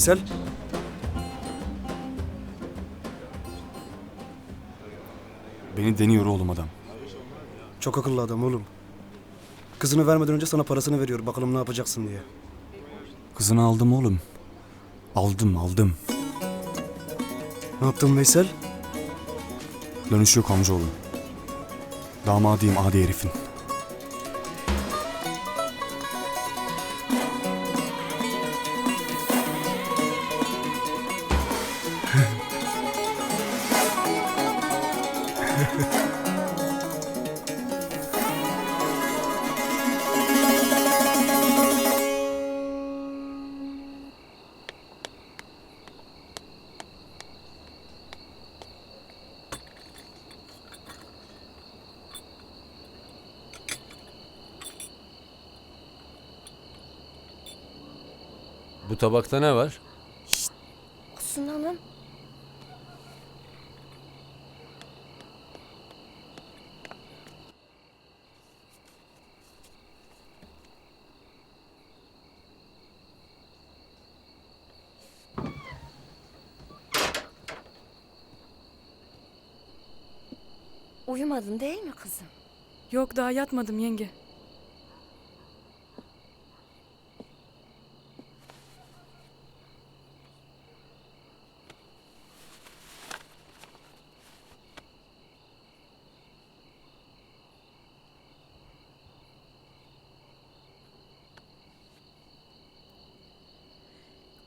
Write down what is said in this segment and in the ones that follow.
Veysel? Beni deniyor oğlum adam. Çok akıllı adam oğlum. Kızını vermeden önce sana parasını veriyor. Bakalım ne yapacaksın diye. Kızını aldım oğlum. Aldım aldım. Ne yaptın Veysel? Dönüş yok amcaoğlu. Damadıyım adi herifin. Tabakta ne var? Asun Hanım. Uyumadın değil mi kızım? Yok daha yatmadım yenge.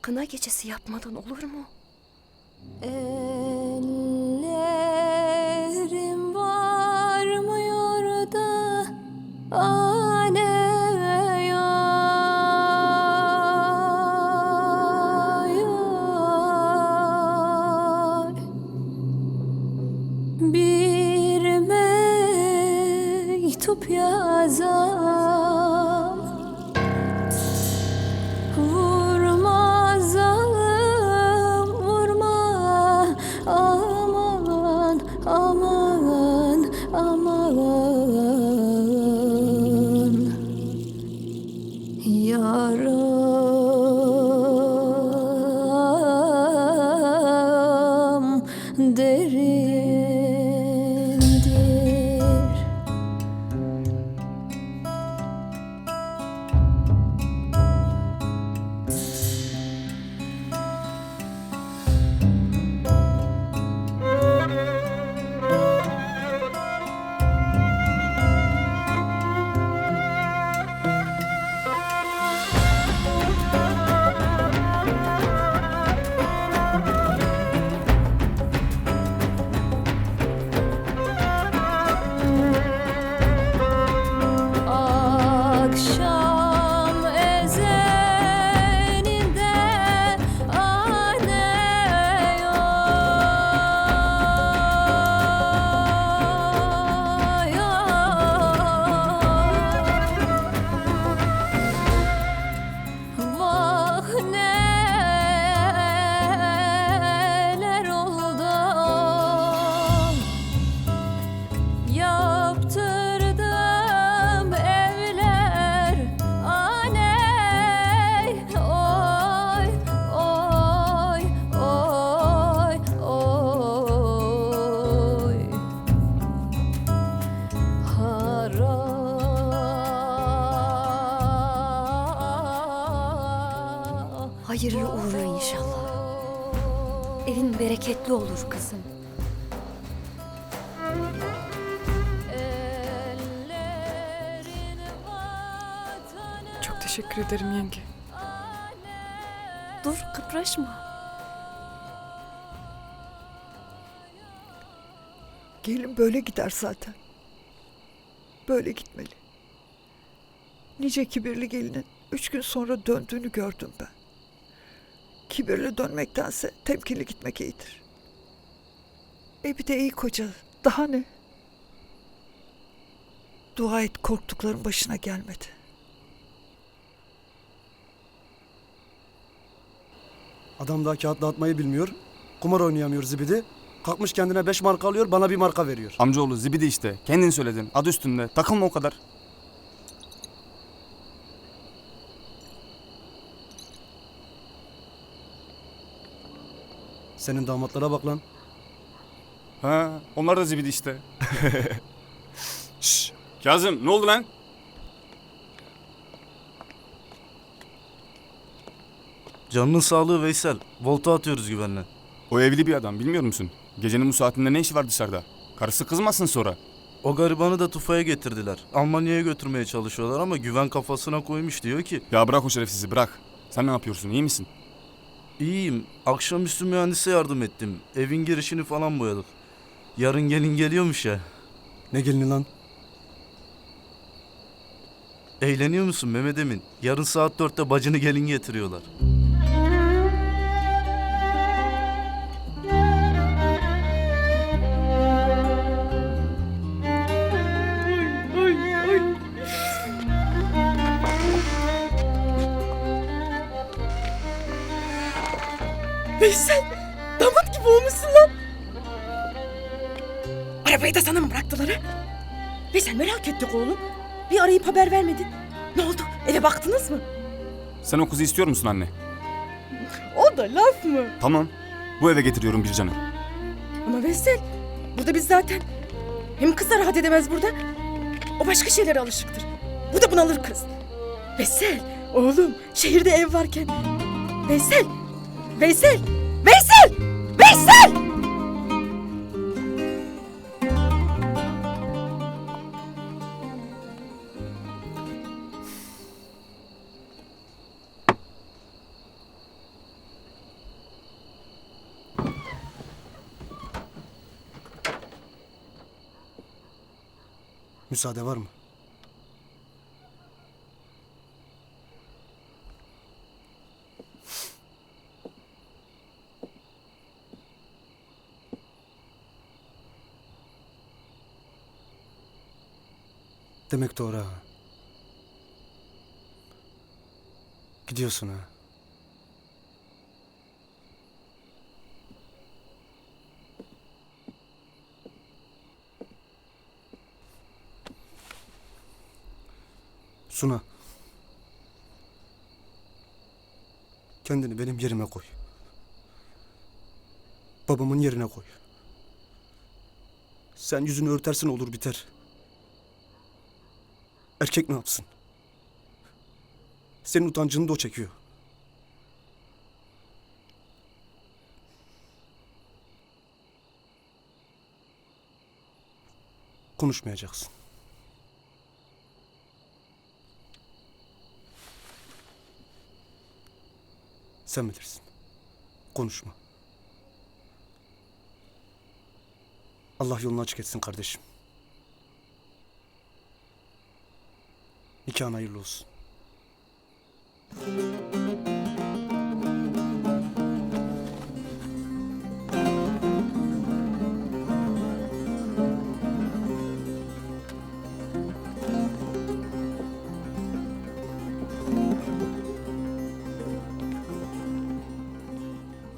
Kına gecesi yapmadan olur mu? Teşekkür ederim yenge. Dur kıpraşma. Gelin böyle gider zaten. Böyle gitmeli. Nice kibirli gelinin üç gün sonra döndüğünü gördüm ben. Kibirli dönmektense temkinli gitmek iyidir. E bir de iyi koca. Daha ne? Dua et korktukların başına gelmedi. Adam daha kağıt dağıtmayı bilmiyor. Kumar oynayamıyor zibidi. Kalkmış kendine 5 marka alıyor bana bir marka veriyor. Amcaoğlu zibidi işte. Kendin söyledin. Adı üstünde. Takılma o kadar. Senin damatlara bak lan. Ha, onlar da zibidi işte. Şşş. Kazım ne oldu lan? Canının sağlığı Veysel. Volta atıyoruz güvenle. O evli bir adam bilmiyor musun? Gecenin bu saatinde ne işi var dışarıda? Karısı kızmasın sonra. O garibanı da Tufa'ya getirdiler. Almanya'ya götürmeye çalışıyorlar ama güven kafasına koymuş diyor ki. Ya bırak o şerefsizi bırak. Sen ne yapıyorsun iyi misin? İyiyim. Akşamüstü mühendise yardım ettim. Evin girişini falan boyadık. Yarın gelin geliyormuş ya. Ne gelini lan? Eğleniyor musun Mehmet Emin? Yarın saat dörtte bacını gelin getiriyorlar. Veysel damat gibi olmuşsun lan. Arabayı da sana mı bıraktılar ha? Veysel merak ettik oğlum. Bir arayıp haber vermedin. Ne oldu? Eve baktınız mı? Sen o kızı istiyor musun anne? O da laf mı? Tamam. Bu eve getiriyorum Bircan'ı. Ama Veysel burada biz zaten. Hem kız da rahat edemez burada. O başka şeylere alışıktır. Bu da bunalır kız. Veysel oğlum şehirde ev varken. Veysel. Veysel. Veysel. Veysel. Müsaade var mı? Demek doğru ha. Gidiyorsun ha. Suna. Kendini benim yerime koy. Babamın yerine koy. Sen yüzünü örtersin olur biter. Erkek ne yapsın? Senin utancını da o çekiyor. Konuşmayacaksın. Sen bilirsin. Konuşma. Allah yolunu açık etsin kardeşim. Nikahın hayırlı olsun.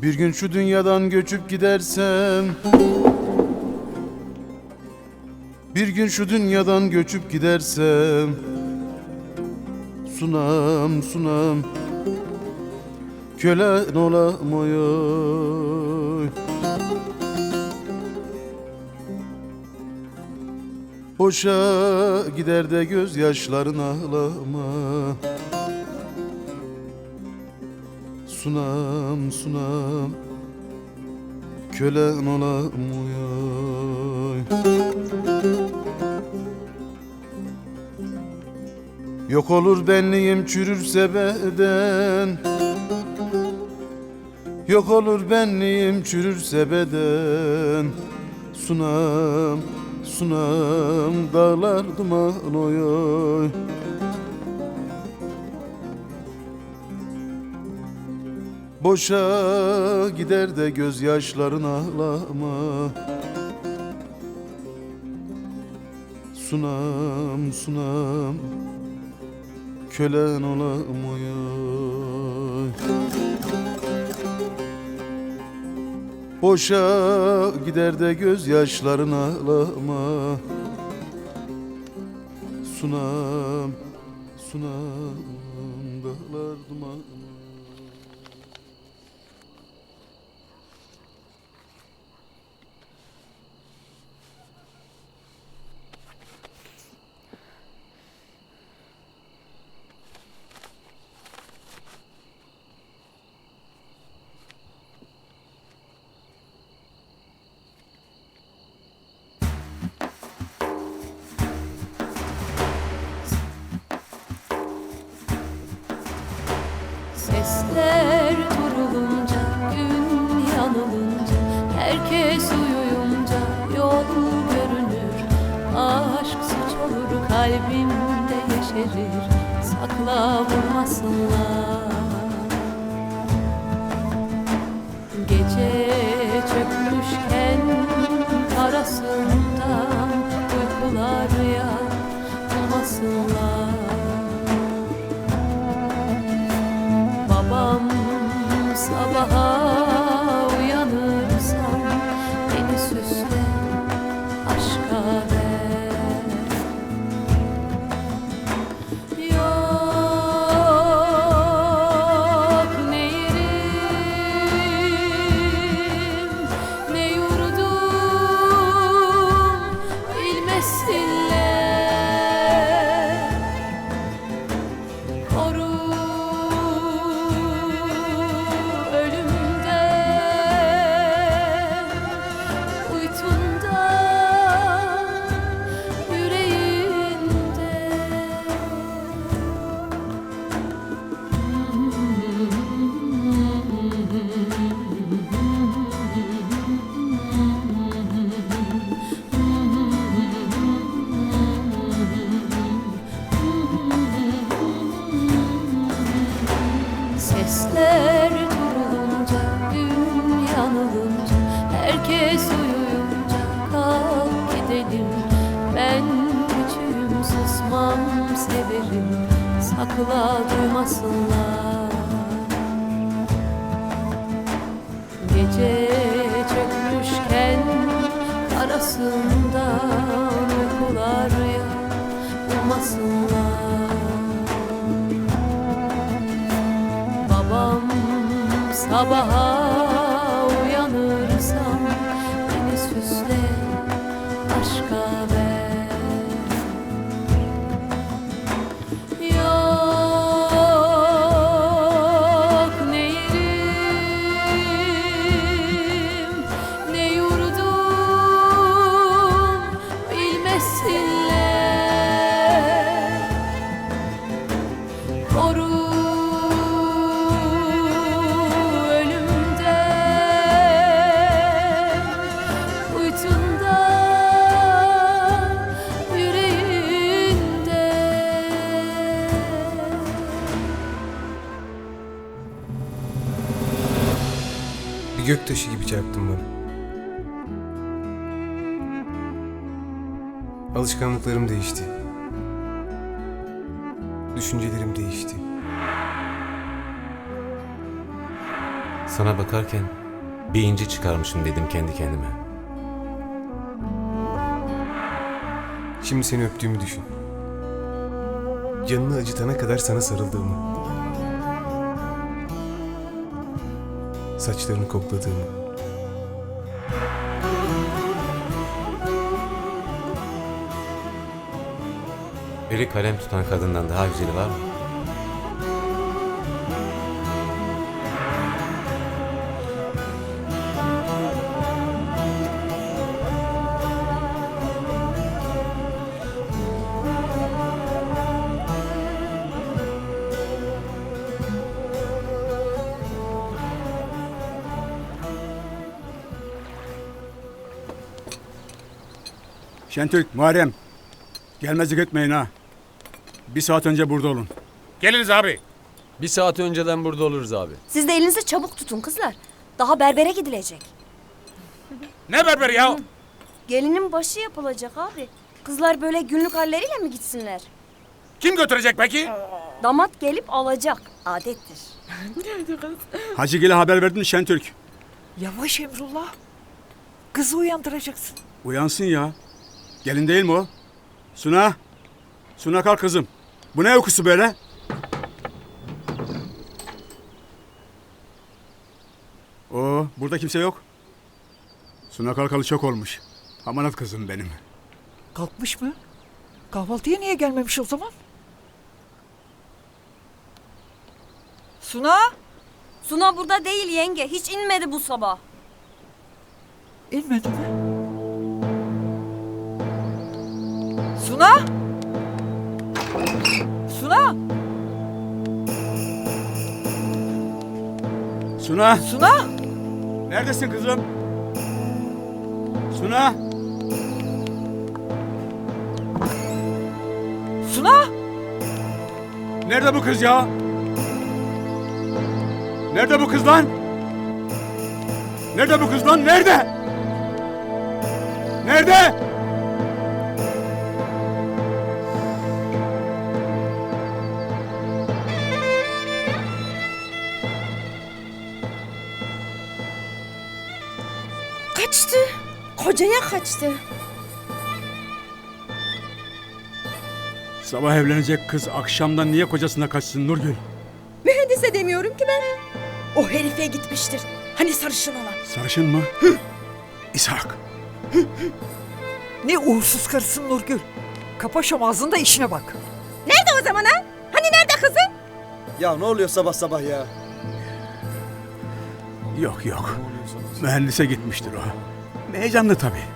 Bir gün şu dünyadan göçüp gidersem Bir gün şu dünyadan göçüp gidersem Sunam sunam Kölen olam oy oy. Boşa gider de gözyaşların ağlama Sunam sunam Kölen olam oy oy. Yok olur benliğim çürürse beden Yok olur benliğim çürürse beden Sunam sunam dağlar duman oy. Boşa gider de gözyaşların ağlama. Sunam sunam Kölen olam. Boşa gider de gözyaşların ağlama Sunam sunam kalbimde yeşerir, sakla duymasınlar. Alışkanlıklarım değişti. Düşüncelerim değişti. Sana bakarken bir inci çıkarmışım dedim kendi kendime. Şimdi seni öptüğümü düşün. Canını acıtana kadar sana sarıldığımı. Saçlarını kokladığımı. Eli kalem tutan kadından daha güzeli var mı? Şentürk, Muharrem. Gelmezlik etmeyin ha. Bir saat önce burada olun. Geliriz abi. Bir saat önceden burada oluruz abi. Siz de elinizi çabuk tutun kızlar. Daha berbere gidilecek. Ne berber ya? Gelinin başı yapılacak abi. Kızlar böyle günlük halleriyle mi gitsinler? Kim götürecek peki? Damat gelip alacak. Adettir. Hacı Gil'e haber verdin mi Şentürk? Yavaş Emrullah. Kızı uyandıracaksın. Uyansın ya. Gelin değil mi o? Suna. Suna kalk kızım. Bu ne uykusu böyle? Oo, burada kimse yok. Suna kalkalı çok olmuş. Amanat kızım benim. Kalkmış mı? Kahvaltıya niye gelmemiş o zaman? Suna? Suna burada değil yenge. Hiç inmedi bu sabah. İnmedi mi? Suna? Suna? Suna! Suna! Neredesin kızım? Suna! Suna! Nerede bu kız ya? Nerede bu kız lan? Nerede bu kız lan? Nerede? Nerede? Kaçtı. Sabah evlenecek kız akşamdan niye kocasına kaçsın Nurgül? Mühendise demiyorum ki ben. O herife gitmiştir. Hani sarışın olan. Sarışın mı? İshak. Ne uğursuz karısın Nurgül. Kapa şu ağzını da işine bak. Nerede o zaman ha? Hani nerede kızı? Ya ne oluyor sabah sabah ya? Yok yok. Mühendise gitmiştir o. Heyecanlı tabii.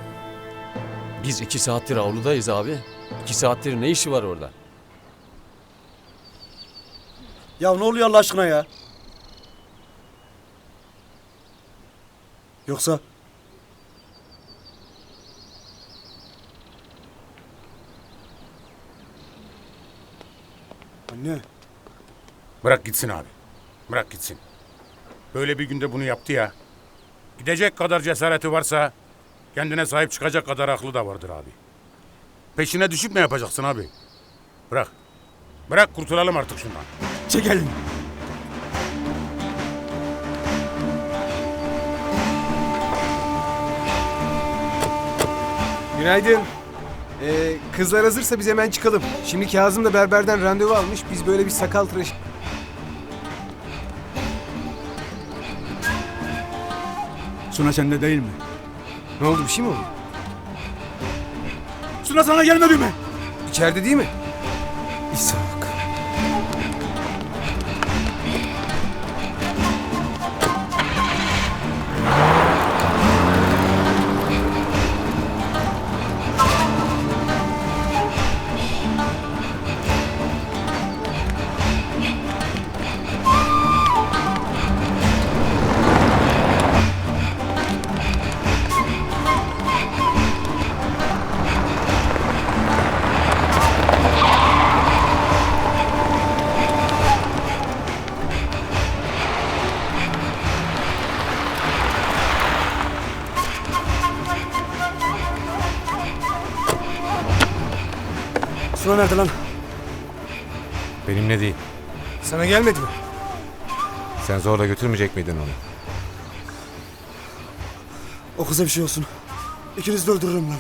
Biz iki saattir avludayız abi. İki saattir ne işi var orada? Ya ne oluyor Allah aşkına ya? Yoksa Anne. Bırak gitsin abi. Bırak gitsin. Böyle bir günde bunu yaptı ya. Gidecek kadar cesareti varsa kendine sahip çıkacak kadar aklı da vardır abi. Peşine düşüp ne yapacaksın abi? Bırak. Bırak kurtulalım artık şundan. Çekelim. Günaydın. Ee, kızlar hazırsa biz hemen çıkalım. Şimdi Kazım da berberden randevu almış. Biz böyle bir sakal tıraşı... Suna sende değil mi? Ne oldu bir şey mi oldu? Suna sana gelmedi mi? İçeride değil mi? Gelmedi mi? Sen zorla götürmeyecek miydin onu? O kıza bir şey olsun. İkinizi de öldürürüm lan.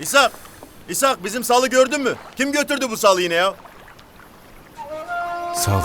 İshak! İshak bizim salı gördün mü? Kim götürdü bu salı yine ya? Sal.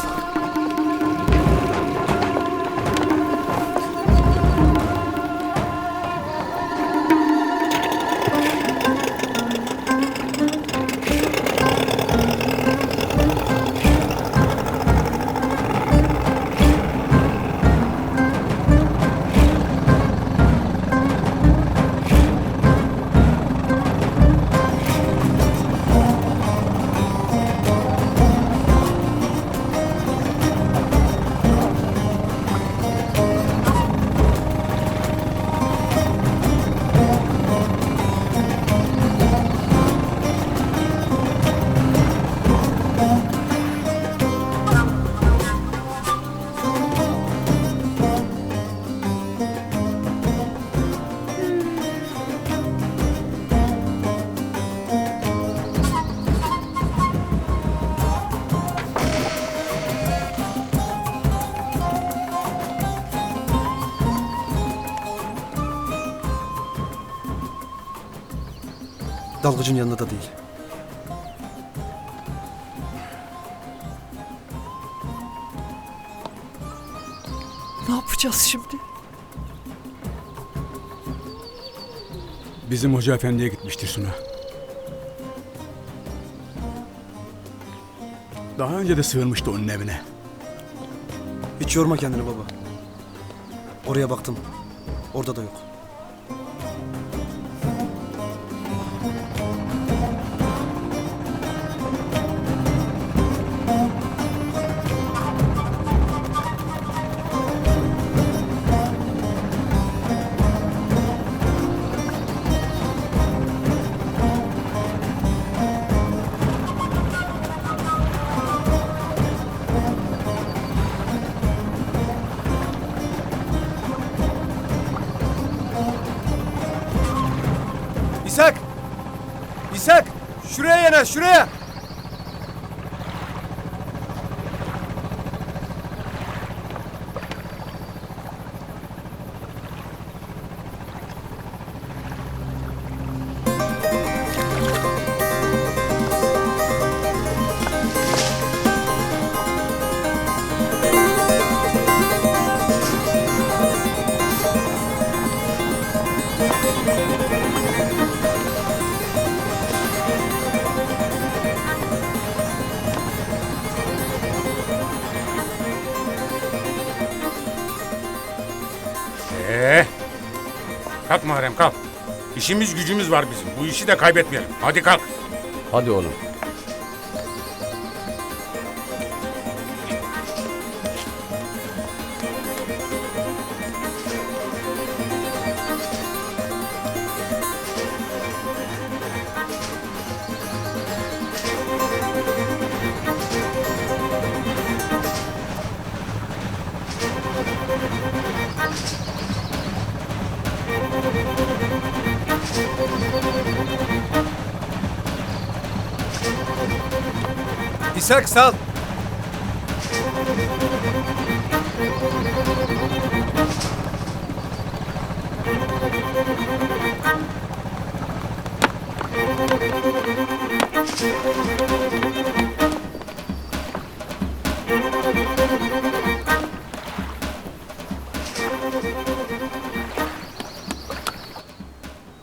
Dalgıcın yanında da değil. Ne yapacağız şimdi? Bizim hoca efendiye gitmiştir Suna. Daha önce de sığınmıştı onun evine. Hiç yorma kendini baba. Oraya baktım. Orada da yok. Şuraya Ee, kalk Muharrem kalk. İşimiz gücümüz var bizim. Bu işi de kaybetmeyelim. Hadi kalk. Hadi oğlum.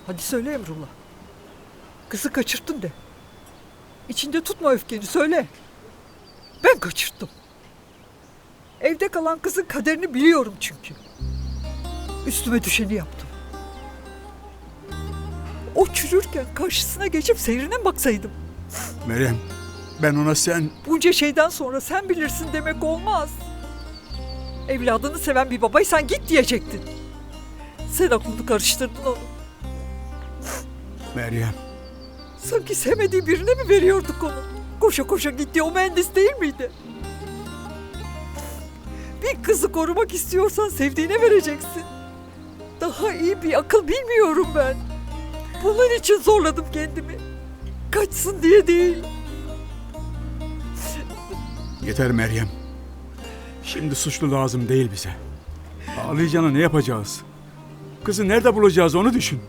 Hadi söyle Emrullah. Kızı kaçırttın de. İçinde tutma öfkeni söyle. Ben kaçırttım. Evde kalan kızın kaderini biliyorum çünkü. Üstüme düşeni yaptım. O çürürken karşısına geçip seyrine mi baksaydım? Meryem ben ona sen... Bunca şeyden sonra sen bilirsin demek olmaz. Evladını seven bir babaysan git diyecektin. Sen aklını karıştırdın onu. Meryem Sanki sevmediği birine mi veriyorduk onu? Koşa koşa gitti o mühendis değil miydi? Bir kızı korumak istiyorsan sevdiğine vereceksin. Daha iyi bir akıl bilmiyorum ben. Bunun için zorladım kendimi. Kaçsın diye değil. yeter Meryem. Şimdi suçlu lazım değil bize. Ağlayacağına ne yapacağız? Kızı nerede bulacağız onu düşün.